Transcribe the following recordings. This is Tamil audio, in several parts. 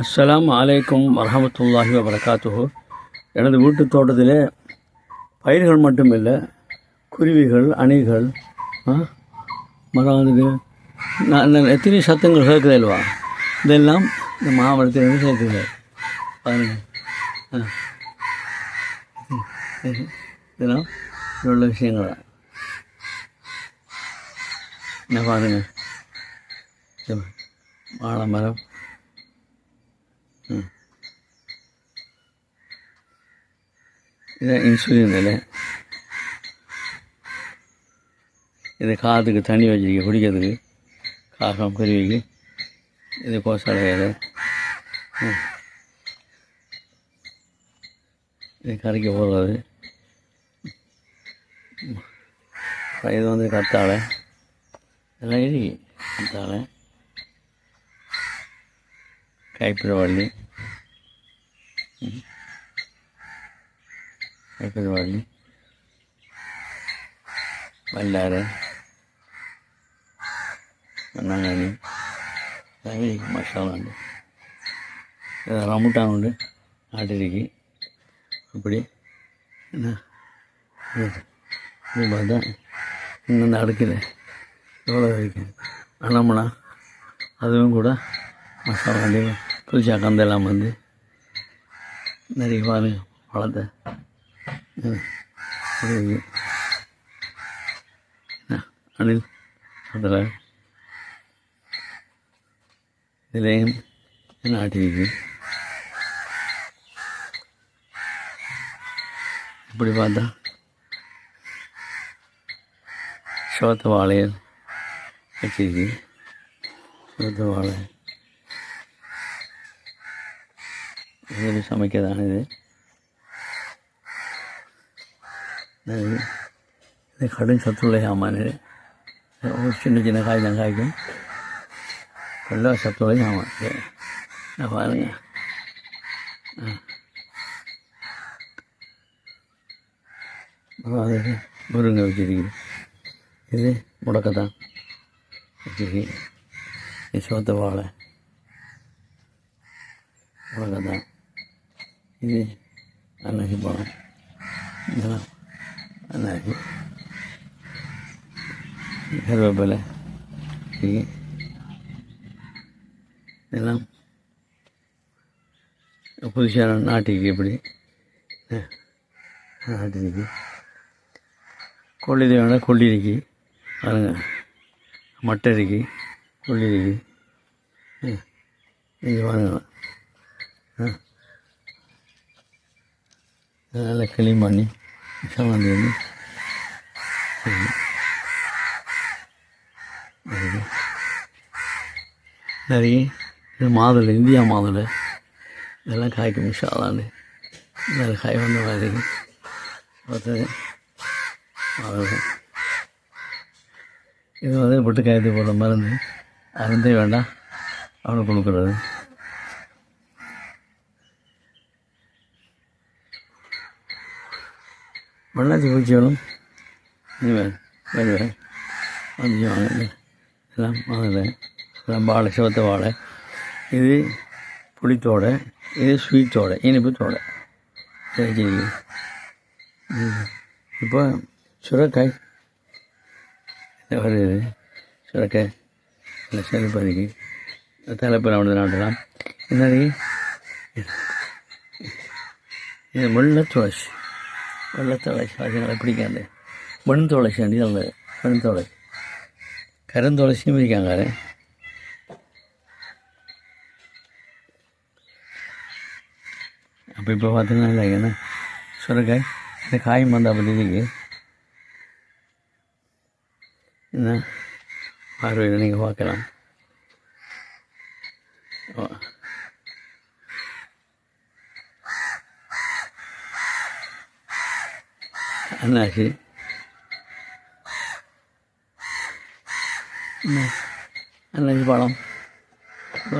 அஸ்லாம் அலைக்கும் வரமத்துல்லாஹி வபரகாத்துஹு. எனது வீட்டு தோட்டத்திலே பயிர்கள் மட்டும் இல்லை குருவிகள் அணில்கள் ஆ, மரம் நான் எத்தனை சத்தங்கள் கேட்குது இல்லவா இதெல்லாம் இந்த மாவட்டத்திலிருந்து சேர்க்குது பாருங்க. ஆ. இதெல்லாம் இது உள்ள விஷயங்களா? என்ன பாருங்கள் வாழை மரம். இது இன்சுலின் இல்லை இது காதுக்கு தண்ணி வச்சிருக்க குடிக்கிறதுக்கு. காகம் கருவிக்கு இது கோசலை இலை ம். இது கறிக்க போடுறது. அப்புறம் இது வந்து கத்தாழை. இதெல்லாம் இருக்கு கத்தாழை. மசாலா உண்டு இது ரமுட்டான் உண்டு ஆட்டிருக்கு இப்படி என்ன இது இது பார்த்தா இன்னும் அடுக்கல எவ்வளோ இருக்கு அனமனா அதுவும் கூட மசாலா வண்டி புதுச்சா கந்தெல்லாம் வந்து நிறைய பாருங்க பழத்தை ம், இப்படி இருக்கு. என்ன, அணில் அதில் இதுலேயும் நாட்டிருக்கு இப்படி பார்த்தா சோத்த வாழையல் வச்சிருக்கு சோத்த வாழை இது சமைக்கதான இது? இது கடும் சத்துள்ள சாமான் ஒரு சின்ன சின்ன காய் தான் காய்க்கும். எல்லா சத்துள்ள சாமான் இது. இதை பாருங்க. ஆ. அது முருங்கை வச்சிருக்கு இது முடக்கத்தான் வச்சிருக்கு இது சோத்த வாழை. முடக்கத்தான். இது அன்னாசி பழம் இதெல்லாம் அன்னாசி கருவேப்பிலை இது. இதெல்லாம் புதுசாக நாட்டுக்கு எப்படி நாட்டுக்கு கொள்ளி தேவையான கொள்ளி இருக்கு பாருங்க. மட்டை இருக்கு. கொள்ளி இருக்கு நீங்கள் பாருங்க. ஆ. நல்லா க்ளீன் பண்ணி சாமான் வந்து நிறைய இது மாதுளை இந்தியா மாதுளை இதெல்லாம் காய்க்கும் ஷாலாண்டு நல்ல காய் வந்த மாதிரி பார்த்தது அவ்வளோதான் இது வந்து பொட்டு காயத்து போடுற மருந்து அருந்தே வேண்டாம் அவனை கொடுக்குறது வெள்ளாச்சி பூச்சிகளும் இது வருவேன் வந்து எல்லாம் வாங்கல எல்லாம் வாழை சிவத்த வாழை. இது புளித்தோடை இது ஸ்வீட்டோடை இனிப்பு தோடை. சரி சரி. இப்போ சுரக்காய் இது வருது? சுரக்காய் இல்லை செல்பதிக்கு தலைப்பில் அவனது நாட்டலாம் என்னது? இது முள்ள துளசி வெள்ளத்தோலை துளசி அதுங்களை பிடிக்காது. மண் துளசி அண்டி நல்லது மண் துளசி கருந்துளசியும் இருக்காங்க அப்போ இப்போ பார்த்தீங்கன்னா இல்லை என்ன சுரக்காய் இந்த காயும் வந்தால் பற்றிக்கு என்ன? பார்வையில் நீங்கள் பார்க்கலாம். ஓ. என்ன? அன்னாசி பழம். இப்போ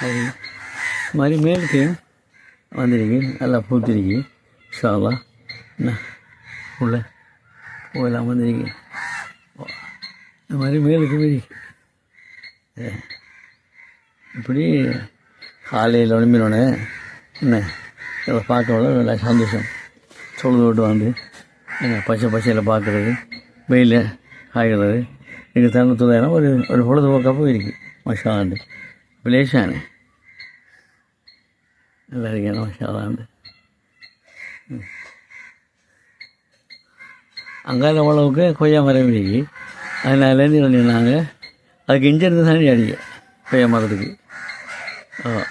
அது மாதிரி மேலுக்கு வந்துருக்கீங்க நல்லா பூத்திருக்கு. ஷாலா என்ன? உள்ள பூவெல்லாம் வந்திருக்கு. இந்த மாதிரி மேலுக்கு போய் இப்படி காலையில் எழும்பினோடனே என்ன? பார்க்கறத நல்ல சந்தோஷம். தொழுது விட்டு வந்து என்ன பச்சை பச்சையில் பார்க்குறது வெயிலில் காய்கிறது இது தருணத்துலாம் ஒரு ஒரு பொழுதுபோக்காக இருக்குது மஷாலாண்டு விலேஷானு. நல்லா இருக்கேன் மஷாலாண்டு அங்கால உழவுக்கு கொய்யா மரம் இருக்கு. அதனாலேருந்து நாங்கள் அதுக்கு இஞ்சிருந்து தண்ணி அடிக்க கொய்யா மரத்துக்கு. ஆ.